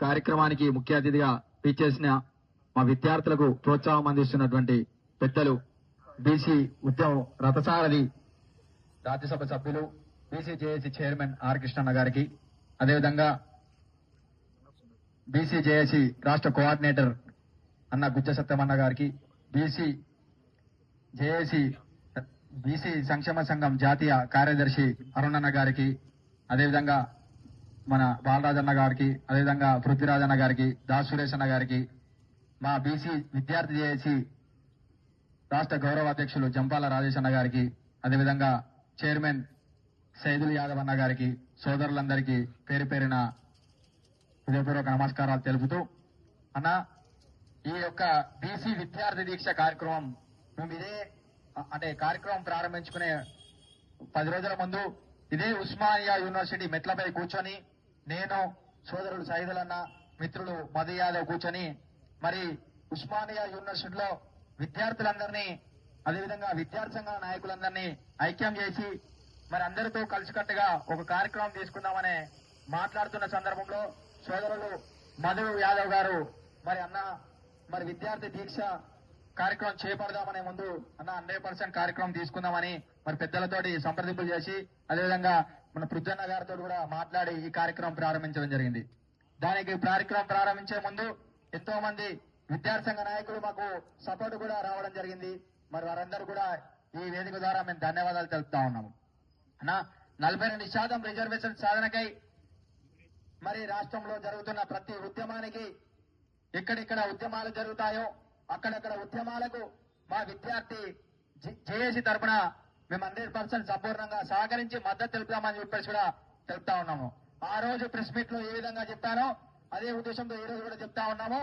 కార్యక్రమానికి ముఖ్య అతిథిగా పిచ్చేసిన మా విద్యార్థులకు ప్రోత్సాహం అందిస్తున్నటువంటి పెద్దలు బీసీ ఉద్యమం రథసారథి రాజ్యసభ సభ్యులు బీసీ జేఏసీ చైర్మన్ ఆర్ కృష్ణన్న గారికి. అదేవిధంగా బీసీ జేఏసీ రాష్ట్ర కోఆర్డినేటర్ అన్న గుజ్జ సత్యమన్న గారికి బీసీ జేఏసీ బీసీ సంక్షేమ సంఘం జాతీయ కార్యదర్శి అరుణన్న గారికి అదేవిధంగా మన బాలరాజన్న గారికి అదేవిధంగా పృథ్వీరాజన్న గారికి దాస్ సురేష్ అన్న గారికి మా బీసీ విద్యార్థి జేఏసీ రాష్ట్ర గౌరవ అధ్యక్షులు జంపాల రాజేష్ అన్న గారికి అదేవిధంగా చైర్మన్ సైదుల్ యాదవ్ అన్న గారికి సోదరులందరికీ పేరు పేరిన హృదయపూర్వక నమస్కారాలు తెలుపుతూ అన్న ఈ యొక్క బీసీ విద్యార్థి దీక్ష కార్యక్రమం మేము ఇదే అంటే కార్యక్రమం ప్రారంభించుకునే పది రోజుల ముందు ఇదే ఉస్మానియా యూనివర్సిటీ మెట్లపై కూర్చొని నేను సోదరుడు సైదులన్న మిత్రులు మదయాలో కూర్చొని మరి ఉస్మానియా యూనివర్సిటీలో విద్యార్థులందరినీ అదేవిధంగా విద్యార్థి సంఘాల నాయకులందరినీ ఐక్యం చేసి మరి అందరితో కలిసికట్టుగా ఒక కార్యక్రమం తీసుకుందామనే మాట్లాడుతున్న సందర్భంలో సోదరులు మధు యాదవ్ గారు మరి అన్న మరి విద్యార్థి దీక్ష కార్యక్రమం చేపడదామనే ముందు అన్న హండ్రెడ్ పర్సెంట్ కార్యక్రమం తీసుకుందామని మరి పెద్దలతోటి సంప్రదింపులు చేసి అదేవిధంగా మన పృథ్వన్న గారితో కూడా మాట్లాడి ఈ కార్యక్రమం ప్రారంభించడం జరిగింది. దానికి కార్యక్రమం ప్రారంభించే ముందు ఎంతో మంది విద్యార్థి సంఘ నాయకులు మాకు సపోర్ట్ కూడా రావడం జరిగింది. మరి వారందరూ కూడా ఈ వేదిక ద్వారా మేము ధన్యవాదాలు తెలుపుతా ఉన్నాము. అన్న నలభై రెండు శాతం రిజర్వేషన్ సాధనకై మరి రాష్ట్రంలో జరుగుతున్న ప్రతి ఉద్యమానికి ఎక్కడెక్కడ ఉద్యమాలు జరుగుతాయో అక్కడక్కడ ఉద్యమాలకు మా విద్యార్థి జేఏసీ తరపున మేము హండ్రెడ్ పర్సెంట్ సంపూర్ణంగా సహకరించి మద్దతు తెలుపుతామని చెప్పేసి కూడా తెలుపుతా ఉన్నాము. ఆ రోజు ప్రెస్ మీట్లో ఏ విధంగా చెప్పానో అదే ఉద్దేశంతో ఈ రోజు కూడా చెప్తా ఉన్నాము.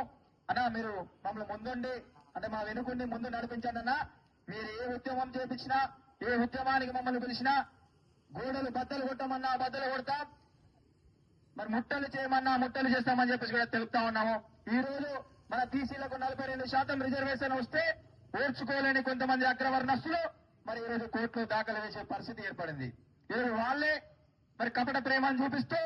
అన్న మీరు మమ్మల్ని ముందుండి అంటే మా వెనుకుండి ముందు నడిపించండి అన్న. మీరు ఏ ఉద్యమం చేపించినా ఏ ఉద్యమానికి మమ్మల్ని పిలిచినా గోడలు బద్దలు కొట్టమన్నా బద్దలు కొడతాం. మరి ముట్టలు చేయమన్నా ముట్టలు చేస్తామని చెప్పేసి కూడా తెలుపుతా ఉన్నాము. ఈ రోజు మన బీసీలకు నలభై రెండు శాతం రిజర్వేషన్ వస్తే ఓర్చుకోలేని కొంతమంది అగ్రవర్ణస్తులు మరి ఈరోజు కోర్టులో దాఖలు వేసే పరిస్థితి ఏర్పడింది. ఈరోజు వాళ్ళే మరి కపట ప్రేమను చూపిస్తూ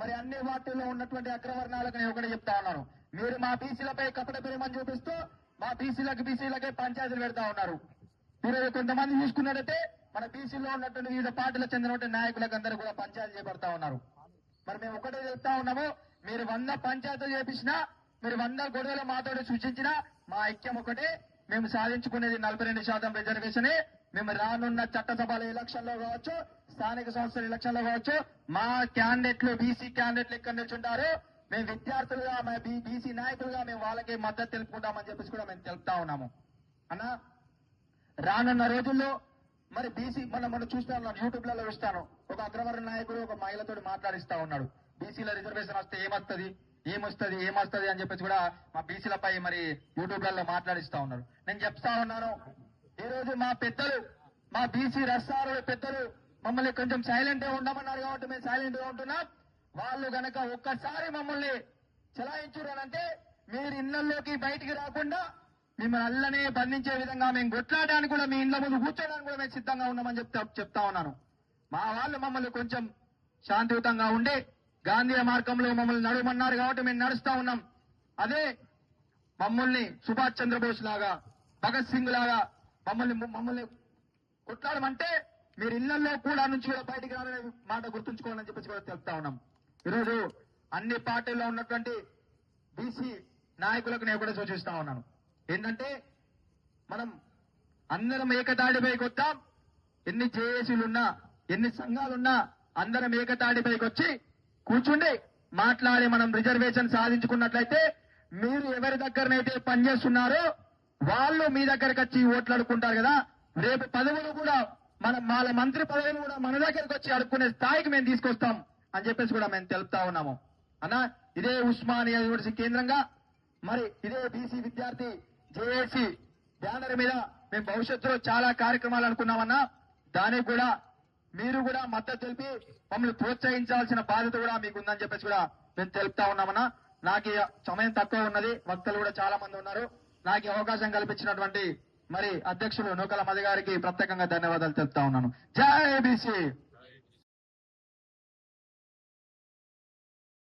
మరి అన్ని వాటిల్లో ఉన్నటువంటి అగ్రవర్ణాలకు నేను ఒకటి చెప్తా ఉన్నాను. మీరు మా బీసీలపై కపట ప్రేమను చూపిస్తూ మా బీసీలకు బీసీలకే పంచాయతీలు పెడతా ఉన్నారు. ఈరోజు కొంతమంది చూసుకున్నట్టయితే మన బీసీలో ఉన్నటువంటి వివిధ పార్టీలకు చెందినటువంటి నాయకులకు అందరూ కూడా పంచాయతీ చేపడతా ఉన్నారు. మరి మేము ఒకటే చెప్తా ఉన్నాము మీరు వంద పంచాయతీలు చేపించినా మీరు వంద గొడవలు మాతో సూచించినా మా ఐక్యం ఒకటే. మేము సాధించుకునేది నలభై రెండు శాతం రిజర్వేషనే. మేము రానున్న చట్టసభల ఎలక్షన్లో కావచ్చు స్థానిక సంస్థల ఎలక్షన్లో కావచ్చు మా క్యాండిడేట్లు బీసీ క్యాండిడేట్లు ఎక్కడ నిల్చుంటారు మేము విద్యార్థులుగా మా బీసీ నాయకులుగా మేము వాళ్ళకి మద్దతు తెలుపుకుంటామని చెప్పేసి కూడా మేము తెలుపుతా ఉన్నాము. అన్న రానున్న రోజుల్లో మరి బీసీ మనం మనం చూస్తా ఉన్నాం యూట్యూబ్లలో చూస్తాను. ఒక అగ్రవర్ణ నాయకుడు ఒక మహిళతో మాట్లాడిస్తా ఉన్నాడు. బీసీల రిజర్వేషన్ వస్తే ఏమొస్తుంది ఏమొస్తుంది ఏమొస్తుంది అని చెప్పేసి కూడా మా బీసీలపై మరి యూట్యూబ్లలో మాట్లాడిస్తా ఉన్నారు. నేను చెప్తా ఉన్నాను ఈ రోజు మా పెద్దలు మా బీసీ రసారు పెద్దలు మమ్మల్ని కొంచెం సైలెంట్గా ఉండమన్నారు కాబట్టి మేము సైలెంట్గా ఉంటున్నాం. వాళ్ళు గనక ఒక్కసారి మమ్మల్ని చలాయించురనంటే మీరు ఇళ్ళలోకి బయటికి రాకుండా మిమ్మల్ని అల్లనే బంధించే విధంగా మేము కొట్లాడడానికి కూడా మీ ఇండ్ల ముందు కూర్చోడానికి కూడా మేము సిద్ధంగా ఉన్నామని చెప్తా చెప్తా ఉన్నాను. మా వాళ్ళు మమ్మల్ని కొంచెం శాంతియుతంగా ఉండి గాంధీ మార్గంలో మమ్మల్ని నడవమన్నారు కాబట్టి మేము నడుస్తా ఉన్నాం. అదే మమ్మల్ని సుభాష్ చంద్రబోస్ లాగా భగత్ సింగ్ లాగా మమ్మల్ని మమ్మల్ని కొట్లాడమంటే మీరు ఇళ్ళలో కూడా నుంచి కూడా బయటికి రావాలనే మాట గుర్తుంచుకోవాలని చెప్పేసి కూడా తెలుపుతా ఉన్నాం. ఈరోజు అన్ని పార్టీల్లో ఉన్నటువంటి బీసీ నాయకులకు నేను కూడా సూచిస్తా ఉన్నాను. ఏంటంటే మనం అందరం ఏకతాటిపైకి వద్దాం. ఎన్ని జేఏసీలున్నా ఎన్ని సంఘాలున్నా అందరం ఏకతాటిపైకి వచ్చి కూర్చుండి మాట్లాడి మనం రిజర్వేషన్ సాధించుకున్నట్లయితే మీరు ఎవరి దగ్గరనైతే పనిచేస్తున్నారో వాళ్ళు మీ దగ్గరకు వచ్చి ఓట్లాడుకుంటారు కదా. రేపు పదవులు కూడా మన వాళ్ళ మంత్రి పదవిని కూడా మన దగ్గరకు వచ్చి అడుక్కునే స్థాయికి మేము తీసుకొస్తాం అని చెప్పేసి కూడా మేము తెలుపుతా ఉన్నాము. అన్న ఇదే ఉస్మానియా యూనివర్సిటీ కేంద్రంగా మరి ఇదే బీసీ విద్యార్థి జేఏసీ బ్యానర్ మీద మేము భవిష్యత్తులో చాలా కార్యక్రమాలు అనుకున్నామన్నా దానికి కూడా మీరు కూడా మద్దతు తెలిపి మమ్మల్ని ప్రోత్సహించాల్సిన బాధ్యత కూడా మీకు ఉందని చెప్పేసి కూడా మేము తెలుపుతా ఉన్నామన్నా. నాకు సమయం తక్కువ ఉన్నది. వక్తలు కూడా చాలా మంది ఉన్నారు. నాకు అవకాశం కల్పించినటువంటి మరి అధ్యక్షుడు నూకల మధి గారికి ప్రత్యేకంగా ధన్యవాదాలు తెలుపుతా ఉన్నాను. జై బీసీ!